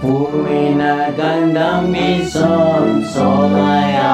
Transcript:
Puri na gandang bison, solaya